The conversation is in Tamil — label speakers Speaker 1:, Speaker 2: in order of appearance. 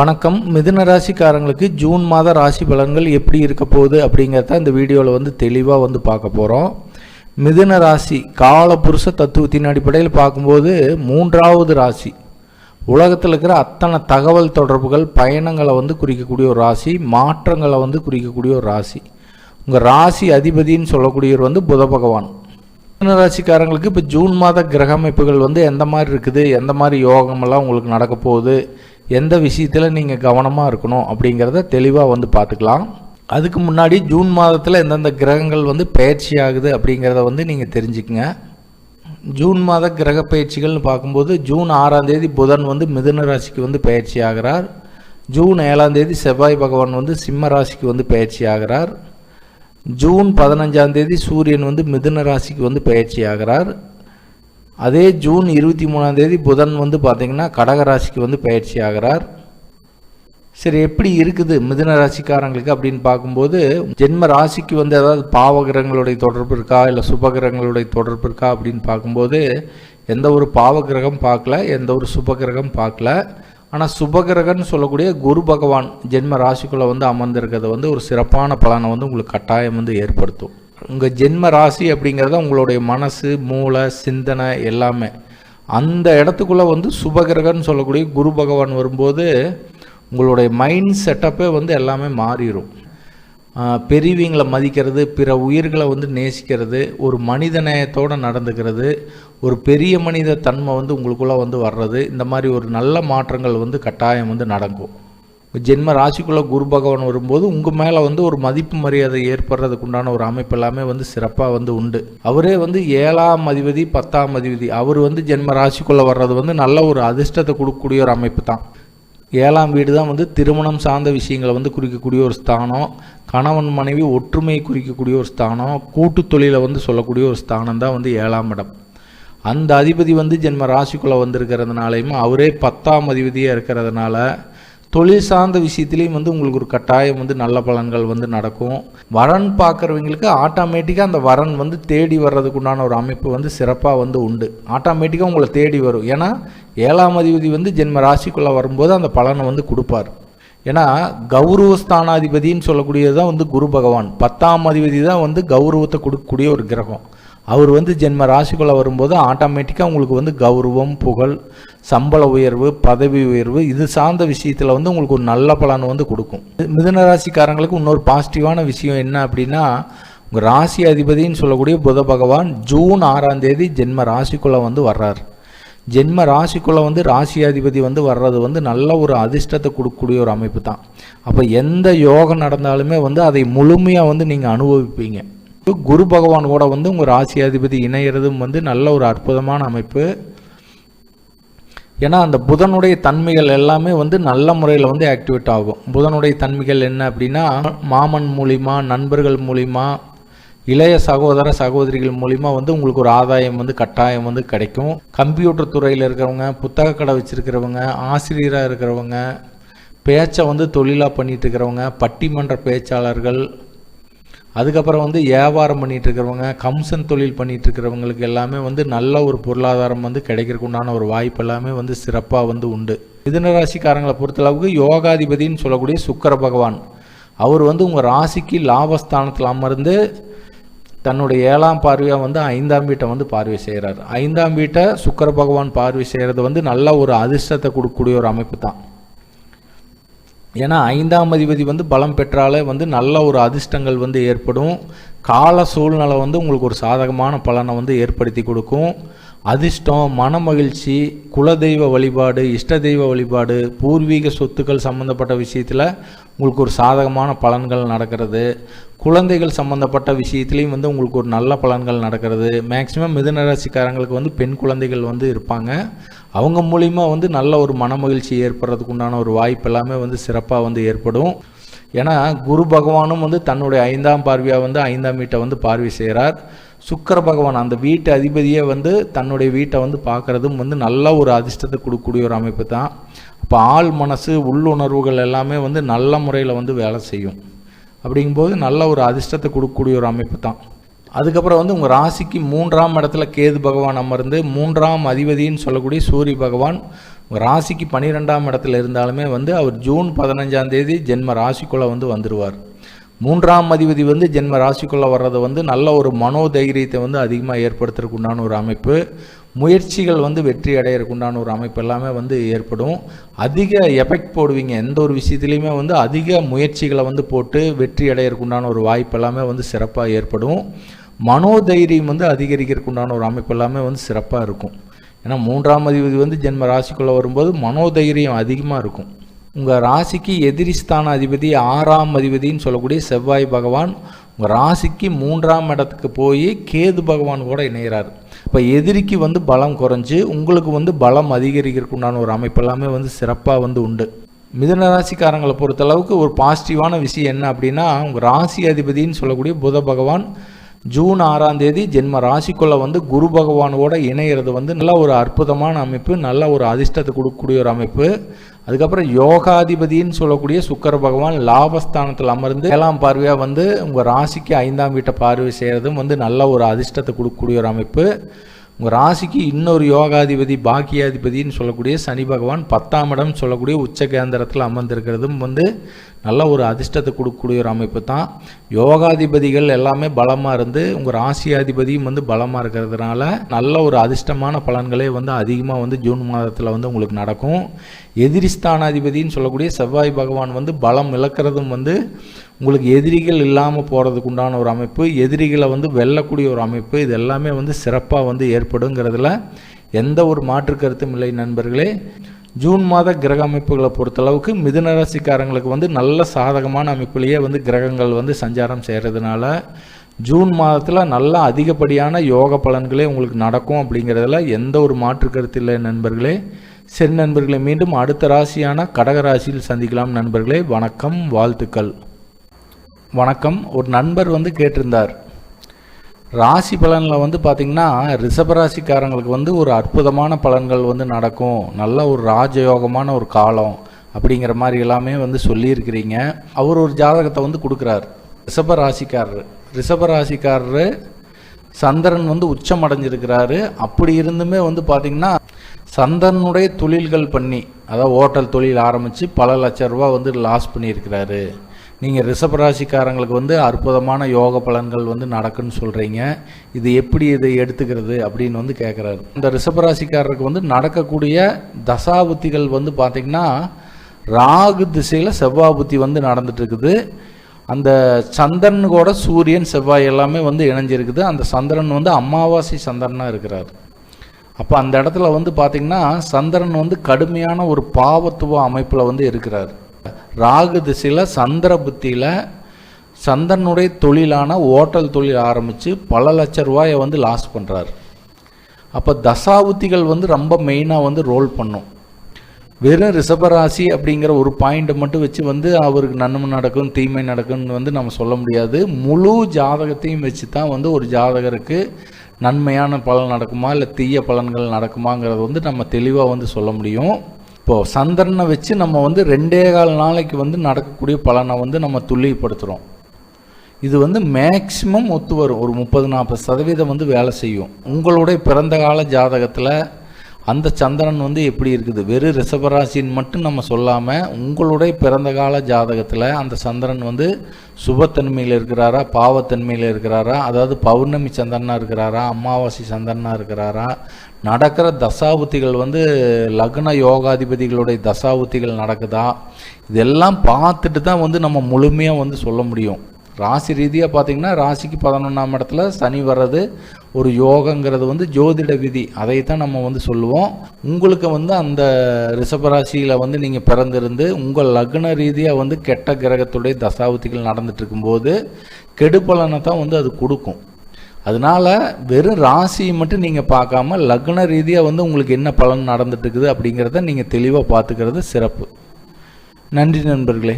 Speaker 1: வணக்கம். மிதுன ராசிக்காரங்களுக்கு ஜூன் மாத ராசி பலன்கள் எப்படி இருக்க போகுது அப்படிங்கிறத இந்த வீடியோவில் வந்து தெளிவாக வந்து பார்க்க போகிறோம் மிதுன ராசி காலபுருஷ தத்துவத்தின் அடிப்படையில் பார்க்கும்போது மூன்றாவது ராசி. உலகத்தில் இருக்கிற அத்தனை தகவல் தொடர்புகள் பயணங்களை வந்து குறிக்கக்கூடிய ஒரு ராசி மாற்றங்களை வந்து குறிக்கக்கூடிய ஒரு ராசி. உங்கள் ராசி அதிபதின்னு சொல்லக்கூடியவர் வந்து புத பகவான். மிதுன ராசிக்காரங்களுக்கு இப்போ ஜூன் மாத கிரக அமைப்புகள் வந்து எந்த மாதிரி இருக்குது எந்த மாதிரி யோகமெல்லாம் உங்களுக்கு நடக்க போகுது எந்த விஷயத்தில் நீங்கள் கவனமாக இருக்கணும் அப்படிங்கிறத தெளிவாக வந்து பார்த்துக்கலாம். அதுக்கு முன்னாடி ஜூன் மாதத்தில் எந்தெந்த கிரகங்கள் வந்து பயிற்சி ஆகுது அப்படிங்கிறத வந்து நீங்கள் தெரிஞ்சுக்கங்க. ஜூன் மாத கிரக பயிற்சிகள்னு பார்க்கும்போது ஜூன் ஆறாம் தேதி புதன் வந்து மிதுன ராசிக்கு வந்து பயிற்சி ஆகிறார். ஜூன் ஏழாம் தேதி செவ்வாய் பகவான் வந்து சிம்ம ராசிக்கு வந்து பயிற்சி ஆகிறார். ஜூன் பதினஞ்சாம் தேதி சூரியன் வந்து மிதுன ராசிக்கு வந்து பயிற்சி ஆகிறார். அதே ஜூன் இருபத்தி மூணாம் தேதி புதன் வந்து பார்த்திங்கன்னா கடக ராசிக்கு வந்து பயிற்சி ஆகிறார். சரி எப்படி இருக்குது மிதுன ராசிக்காரங்களுக்கு அப்படின்னு பார்க்கும்போது ஜென்ம ராசிக்கு வந்து ஏதாவது பாவகிரகங்களுடைய தொடர்பு இருக்கா இல்லை சுபகிரகங்களுடைய தொடர்பு இருக்கா அப்படின்னு பார்க்கும்போது எந்த ஒரு பாவகிரகம் பார்க்கல எந்த ஒரு சுபகிரகம் பார்க்கல. ஆனால் சுபகிரகன்னு சொல்லக்கூடிய குரு பகவான் ஜென்ம ராசிக்குள்ளே வந்து அமர்ந்திருக்கிறத வந்து ஒரு சிறப்பான பலனை வந்து உங்களுக்கு கட்டாயம் வந்து ஏற்படுத்தும். உங்கள் ஜென்ம ராசி அப்படிங்கிறத உங்களுடைய மனசு மூளை சிந்தனை எல்லாமே. அந்த இடத்துக்குள்ளே வந்து சுபகிரகன்னு சொல்லக்கூடிய குரு பகவான் வரும்போது உங்களுடைய மைண்ட் செட்டப்பே வந்து எல்லாமே மாறிடும் பெரியவங்களை மதிக்கிறது பிற உயிர்களை வந்து நேசிக்கிறது ஒரு மனித நேயத்தோடு நடந்துக்கிறது ஒரு பெரிய மனித தன்மை வந்து உங்களுக்குள்ளே வந்து வர்றது இந்த மாதிரி ஒரு நல்ல மாற்றங்கள் வந்து கட்டாயம் வந்து நடக்கும். ஜென்ம ராசிக்குள்ளே குரு பகவான் வரும்போது உங்கள் மேலே வந்து ஒரு மதிப்பு மரியாதை ஏற்படுறதுக்கு உண்டான ஒரு அமைப்பு எல்லாமே வந்து சிறப்பாக வந்து உண்டு. அவரே வந்து ஏழாம் அதிபதி பத்தாம் அதிபதி. அவர் வந்து ஜென்ம ராசிக்குள்ளே வர்றது வந்து நல்ல ஒரு அதிர்ஷ்டத்தை கொடுக்கக்கூடிய ஒரு அமைப்பு தான். ஏழாம் வீடு தான் வந்து திருமணம் சார்ந்த விஷயங்களை வந்து குறிக்கக்கூடிய ஒரு ஸ்தானம். கணவன் மனைவி ஒற்றுமையை குறிக்கக்கூடிய ஒரு ஸ்தானம். கூட்டு தொழிலை வந்து சொல்லக்கூடிய ஒரு ஸ்தானம் தான் வந்து ஏழாம் இடம். அந்த அதிபதி வந்து ஜென்ம ராசிக்குள்ளே வந்திருக்கிறதுனாலையும் அவரே பத்தாம் அதிபதியாக இருக்கிறதுனால தொழில் சார்ந்த விஷயத்துலேயும் வந்து உங்களுக்கு ஒரு கட்டாயம் வந்து நல்ல பலன்கள் வந்து நடக்கும். வரன் பார்க்குறவங்களுக்கு ஆட்டோமேட்டிக்காக அந்த வரன் வந்து தேடி வர்றதுக்கு உண்டான ஒரு அமைப்பு வந்து சிறப்பாக வந்து உண்டு. ஆட்டோமேட்டிக்காக உங்களை தேடி வரும். ஏன்னா ஏழாம் அதிபதி வந்து ஜென்ம ராசிக்குள்ளே வரும்போது அந்த பலனை வந்து கொடுப்பார். ஏன்னா கௌரவ ஸ்தானாதிபதின்னு சொல்லக்கூடியது தான் வந்து குரு பகவான். பத்தாம் அதிபதி தான் வந்து கௌரவத்தை கொடுக்கக்கூடிய ஒரு கிரகம். அவர் வந்து ஜென்ம ராசிக்குள்ளே வரும்போது ஆட்டோமேட்டிக்காக உங்களுக்கு வந்து கௌரவம் புகழ் சம்பள உயர்வு பதவி உயர்வு இது சார்ந்த விஷயத்தில் வந்து உங்களுக்கு ஒரு நல்ல பலன் வந்து கொடுக்கும். மிதுன ராசிக்காரங்களுக்கு இன்னொரு பாசிட்டிவான விஷயம் என்ன அப்படின்னா உங்கள் ராசி அதிபதின்னு சொல்லக்கூடிய புத பகவான் ஜூன் ஆறாம் தேதி ஜென்ம ராசிக்குள்ளே வந்து வர்றார். ஜென்ம ராசிக்குள்ளே வந்து ராசி அதிபதி வந்து வர்றது வந்து நல்ல ஒரு அதிர்ஷ்டத்தை கொடுக்கக்கூடிய ஒரு அமைப்பு தான். அப்போ எந்த யோகம் நடந்தாலுமே வந்து அதை முழுமையாக வந்து நீங்கள் அனுபவிப்பீங்க. குரு பகவான் கூட வந்து உங்கள் ராசியாதிபதி இணையிறதும் வந்து நல்ல ஒரு அற்புதமான அமைப்பு. ஏன்னா அந்த புதனுடைய தன்மைகள் எல்லாமே வந்து நல்ல முறையில் வந்து ஆக்டிவேட் ஆகும். புதனுடைய தன்மைகள் என்ன அப்படின்னா மாமன் மூலிமா நண்பர்கள் மூலிமா இளைய சகோதர சகோதரிகள் மூலிமா வந்து உங்களுக்கு ஒரு ஆதாயம் வந்து கட்டாயம் வந்து கிடைக்கும். கம்ப்யூட்டர் துறையில் இருக்கிறவங்க புத்தக கடை வச்சுருக்கிறவங்க ஆசிரியராக இருக்கிறவங்க பேச்சை வந்து தொழிலாக பண்ணிட்டு இருக்கிறவங்க பட்டிமன்ற பேச்சாளர்கள் அதுக்கப்புறம் வந்து வியாபாரம் பண்ணிகிட்ருக்கிறவங்க கம்சன் தொழில் பண்ணிகிட்ருக்கிறவங்களுக்கு எல்லாமே வந்து நல்ல ஒரு பொருளாதாரம் வந்து கிடைக்கிறதுக்கு உண்டான ஒரு வாய்ப்பு எல்லாமே வந்து சிறப்பாக வந்து உண்டு. மிதனராசிக்காரங்களை பொறுத்தளவுக்கு யோகாதிபதினு சொல்லக்கூடிய சுக்கர பகவான். அவர் வந்து உங்கள் ராசிக்கு லாபஸ்தானத்தில் அமர்ந்து தன்னுடைய ஏழாம் பார்வையாக வந்து ஐந்தாம் வீட்டை வந்து பார்வை செய்கிறார் ஐந்தாம் வீட்டை சுக்கர பகவான் பார்வை செய்கிறது வந்து நல்ல ஒரு அதிர்ஷ்டத்தை கொடுக்கக்கூடிய ஒரு அமைப்பு தான். ஏன்னா ஐந்தாம் அதிபதி வந்து பலம் பெற்றாலே வந்து நல்ல ஒரு அதிர்ஷ்டங்கள் வந்து ஏற்படும். கால சூழ்நிலை வந்து உங்களுக்கு ஒரு சாதகமான பலனை வந்து ஏற்படுத்தி கொடுக்கும். அதிர்ஷ்டம் மனமகிழ்ச்சி குலதெய்வ வழிபாடு இஷ்ட தெய்வ வழிபாடு பூர்வீக சொத்துக்கள் சம்மந்தப்பட்ட விஷயத்தில் உங்களுக்கு ஒரு சாதகமான பலன்கள் நடக்கிறது. குழந்தைகள் சம்மந்தப்பட்ட விஷயத்துலேயும் வந்து உங்களுக்கு ஒரு நல்ல பலன்கள் நடக்கிறது. மேக்சிமம் மிதுன ராசிக்காரங்களுக்கு வந்து பெண் குழந்தைகள் வந்து இருப்பாங்க. அவங்க மூலிமா வந்து நல்ல ஒரு மனமகிழ்ச்சி ஏற்படுறதுக்கு உண்டான ஒரு வாய்ப்பு எல்லாமே வந்து சிறப்பாக வந்து ஏற்படும். ஏன்னா குரு பகவானும் வந்து தன்னுடைய ஐந்தாம் பார்வையாக வந்து ஐந்தாம் வீட்டை வந்து பார்வை செய்கிறார் சுக்கர பகவான் அந்த வீட்டு அதிபதியே வந்து தன்னுடைய வீட்டை வந்து பார்க்குறதும் வந்து நல்ல ஒரு அதிர்ஷ்டத்தை கொடுக்கக்கூடிய ஒரு அமைப்பு தான். அப்போ ஆள் மனசு உள்ளுணர்வுகள் எல்லாமே வந்து நல்ல முறையில் வந்து வேலை செய்யும். அப்படிங்கும்போது நல்ல ஒரு அதிர்ஷ்டத்தை கொடுக்கக்கூடிய ஒரு அமைப்பு தான். அதுக்கப்புறம் வந்து உங்கள் ராசிக்கு மூன்றாம் இடத்துல கேது பகவான் அமர்ந்து மூன்றாம் அதிபதின்னு சொல்லக்கூடிய சூரிய பகவான் உங்கள் ராசிக்கு பன்னிரெண்டாம் இடத்துல இருந்தாலுமே வந்து அவர் ஜூன் பதினஞ்சாம் தேதி ஜென்ம ராசிக்குள்ளே வந்து வந்துடுவார் மூன்றாம் அதிபதி வந்து ஜென்ம ராசிக்குள்ளே வர்றது வந்து நல்ல ஒரு மனோதைரியத்தை வந்து அதிகமாக ஏற்படுத்துறதுக்கு உண்டான ஒரு அமைப்பு. முயற்சிகள் வந்து வெற்றி அடையிறதுக்கு உண்டான ஒரு அமைப்பு எல்லாமே வந்து ஏற்படும். அதிக எஃபெக்ட் போடுவீங்க. எந்த ஒரு விஷயத்துலையுமே வந்து அதிக முயற்சிகளை வந்து போட்டு வெற்றி அடையிறதுக்கு உண்டான ஒரு வாய்ப்பு எல்லாமே வந்து சிறப்பாக ஏற்படும். மனோதைரியம் வந்து அதிகரிக்கிறதுக்கு உண்டான ஒரு அமைப்பு எல்லாமே வந்து சிறப்பாக இருக்கும். ஏன்னா மூன்றாம் அதிபதி வந்து ஜென்ம ராசிக்குள்ளே வரும்போது மனோதைரியம் அதிகமாக இருக்கும். உங்கள் ராசிக்கு எதிரிஸ்தான அதிபதி ஆறாம் அதிபதின்னு சொல்லக்கூடிய செவ்வாய் பகவான் உங்கள் ராசிக்கு மூன்றாம் இடத்துக்கு போய் கேது பகவான் கூட இணைகிறார் இப்போ எதிரிக்கு வந்து பலம் குறைஞ்சு உங்களுக்கு வந்து பலம் அதிகரிக்கிறதுக்குண்டான ஒரு அமைப்பு எல்லாமே வந்து சிறப்பாக வந்து உண்டு. மிதன ராசிக்காரங்களை பொறுத்தளவுக்கு ஒரு பாசிட்டிவான விஷயம் என்ன அப்படின்னா உங்கள் ராசி அதிபதின்னு சொல்லக்கூடிய புத பகவான் ஜூன் ஆறாம் தேதி ஜென்ம ராசிக்குள்ளே வந்து குரு பகவானோட இணையிறது வந்து நல்ல ஒரு அற்புதமான அமைப்பு நல்ல ஒரு அதிர்ஷ்டத்தை கொடுக்கக்கூடிய ஒரு அமைப்பு. அதுக்கப்புறம் யோகாதிபதின்னு சொல்லக்கூடிய சுக்கர பகவான் லாபஸ்தானத்தில் அமர்ந்து ஏழாம் பார்வையாக வந்து உங்கள் ராசிக்கு ஐந்தாம் வீட்டை பார்வை செய்கிறதும் வந்து நல்ல ஒரு அதிர்ஷ்டத்தை கொடுக்கக்கூடிய ஒரு அமைப்பு. உங்கள் ராசிக்கு இன்னொரு யோகாதிபதி பாக்கியாதிபதினு சொல்லக்கூடிய சனி பகவான் பத்தாம் இடம் சொல்லக்கூடிய உச்ச கேந்திரத்தில் அமர்ந்திருக்கிறதும் வந்து நல்ல ஒரு அதிர்ஷ்டத்தை கொடுக்கக்கூடிய ஒரு அமைப்பு தான். யோகாதிபதிகள் எல்லாமே பலமாக இருந்து உங்கள் ராசியாதிபதியும் வந்து பலமாக இருக்கிறதுனால நல்ல ஒரு அதிர்ஷ்டமான பலன்களே வந்து அதிகமாக வந்து ஜூன் மாதத்தில் வந்து உங்களுக்கு நடக்கும். எதிரிஸ்தானாதிபதினு சொல்லக்கூடிய செவ்வாய் பகவான் வந்து பலம் இழக்கிறதும் வந்து உங்களுக்கு எதிரிகள் இல்லாமல் போகிறதுக்கு உண்டான ஒரு அமைப்பு. எதிரிகளை வந்து வெல்லக்கூடிய ஒரு அமைப்பு. இது எல்லாமே வந்து சிறப்பாக வந்து ஏற்படுங்கிறதுல எந்த ஒரு மாற்று கருத்தும் இல்லை நண்பர்களே. ஜூன் மாத கிரக அமைப்புகளை பொறுத்தளவுக்கு மிதுன ராசிக்காரங்களுக்கு வந்து நல்ல சாதகமான அமைப்புலேயே வந்து கிரகங்கள் வந்து சஞ்சாரம் செய்கிறதுனால ஜூன் மாதத்தில் நல்ல அதிகப்படியான யோக பலன்களே உங்களுக்கு நடக்கும் அப்படிங்கிறதுல எந்த ஒரு மாற்று கருத்து இல்லை நண்பர்களே. சரி நண்பர்களே மீண்டும் அடுத்த ராசியான கடக ராசியில் சந்திக்கலாம் நண்பர்களே. வணக்கம் வாழ்த்துக்கள். வணக்கம். ஒரு நண்பர் வந்து கேட்டிருந்தார். ராசி பலனில் வந்து பார்த்திங்கன்னா ரிஷபராசிக்காரங்களுக்கு வந்து ஒரு அற்புதமான பலன்கள் வந்து நடக்கும். நல்ல ஒரு ராஜயோகமான ஒரு காலம் அப்படிங்கிற மாதிரி எல்லாமே வந்து சொல்லியிருக்கிறீங்க. அவர் ஒரு ஜாதகத்தை வந்து கொடுக்குறார். ரிஷபராசிக்காரர் ரிஷபராசிக்காரர் சந்திரன் வந்து உச்சம் அடைஞ்சிருக்கிறாரு. அப்படி இருந்துமே வந்து பார்த்திங்கன்னா சந்திரனுடைய தொழில்கள் பண்ணி அதாவது ஹோட்டல் தொழில் ஆரம்பித்து பல லட்ச ரூபா வந்து லாஸ் பண்ணியிருக்கிறாரு. நீங்கள் ரிஷபராசிக்காரங்களுக்கு வந்து அற்புதமான யோக பலன்கள் வந்து நடக்குன்னு சொல்கிறீங்க இது எப்படி இதை எடுத்துக்கிறது அப்படின்னு வந்து கேட்குறாரு இந்த ரிஷபராசிக்காரருக்கு வந்து நடக்கக்கூடிய தசாபுத்திகள் வந்து பார்த்திங்கன்னா ராகு திசையில் செவ்வாய் புத்தி வந்து நடந்துட்டுருக்குது. அந்த சந்திரன் கூட சூரியன் செவ்வாய் எல்லாமே வந்து இணைஞ்சிருக்குது. அந்த சந்திரன் வந்து அமாவாசை சந்திரனாக இருக்கிறார். அப்போ அந்த இடத்துல வந்து பார்த்திங்கன்னா சந்திரன் வந்து கடுமையான ஒரு பாவத்துவ அமைப்பில் வந்து இருக்கிறார். ராகு திசையில் சந்திர புத்தியில் சந்திரனுடைய தொழிலான ஓட்டல் தொழில் ஆரம்பித்து பல லட்ச ரூபாயை வந்து லாஸ் பண்ணுறாரு அப்போ தசாவுத்திகள் வந்து ரொம்ப மெயினாக வந்து ரோல் பண்ணும். வெறும் ரிஷபராசி அப்படிங்கிற ஒரு பாயிண்ட்டை மட்டும் வச்சு வந்து அவருக்கு நன்மை நடக்கும் தீமை நடக்கும்னு வந்து நம்ம சொல்ல முடியாது. முழு ஜாதகத்தையும் வச்சு தான் வந்து ஒரு ஜாதகருக்கு நன்மையான பலன் நடக்குமா இல்லை தீய பலன்கள் நடக்குமாங்கிறத வந்து நம்ம தெளிவாக வந்து சொல்ல முடியும். இப்போது சந்திரனை வச்சு நம்ம வந்து ரெண்டே கால் நாளைக்கு வந்து நடக்கக்கூடிய பலனை வந்து நம்ம துல்லியப்படுத்துகிறோம் இது வந்து மேக்சிமம் ஒத்து வரும். ஒரு முப்பது நாற்பது சதவீதம் வந்து வேலை செய்யும். உங்களுடைய பிறந்த கால ஜாதகத்தில் அந்த சந்திரன் வந்து எப்படி இருக்குது? வெறும் ரிஷபராசின்னு மட்டும் நம்ம சொல்லாமல் உங்களுடைய பிறந்த கால ஜாதகத்தில் அந்த சந்திரன் வந்து சுபத்தன்மையில் இருக்கிறாரா? பாவத்தன்மையில் இருக்கிறாரா? அதாவது பௌர்ணமி சந்திரனாக இருக்கிறாரா? அமாவாசை சந்திரனாக இருக்கிறாரா? நடக்கிற தசாபுத்திகள் வந்து லக்ன யோகாதிபதிகளுடைய தசாபுத்திகள் நடக்குதா? இதெல்லாம் பார்த்துட்டு தான் வந்து நம்ம முழுமையாக வந்து சொல்ல முடியும். ராசி ரீதியாக பார்த்தீங்கன்னா ராசிக்கு பதினொன்றாம் இடத்துல சனி வர்றது ஒரு யோகங்கிறது வந்து ஜோதிட விதி. அதைத்தான் நம்ம வந்து சொல்லுவோம். உங்களுக்கு வந்து அந்த ரிஷபராசியில் வந்து நீங்கள் பிறந்திருந்து உங்கள் லக்ன ரீதியாக வந்து கெட்ட கிரகத்துடைய தசாபுத்திகள் நடந்துட்டு இருக்கும்போது கெடுபலனை தான் வந்து அது கொடுக்கும். அதனால வெறும் ராசியை மட்டும் நீங்கள் பார்க்காம லக்ன ரீதியாக வந்து உங்களுக்கு என்ன பலன் நடந்துட்டு இருக்குது அப்படிங்கிறத நீங்கள் தெளிவாக பார்த்துக்கிறது சிறப்பு. நன்றி நண்பர்களே.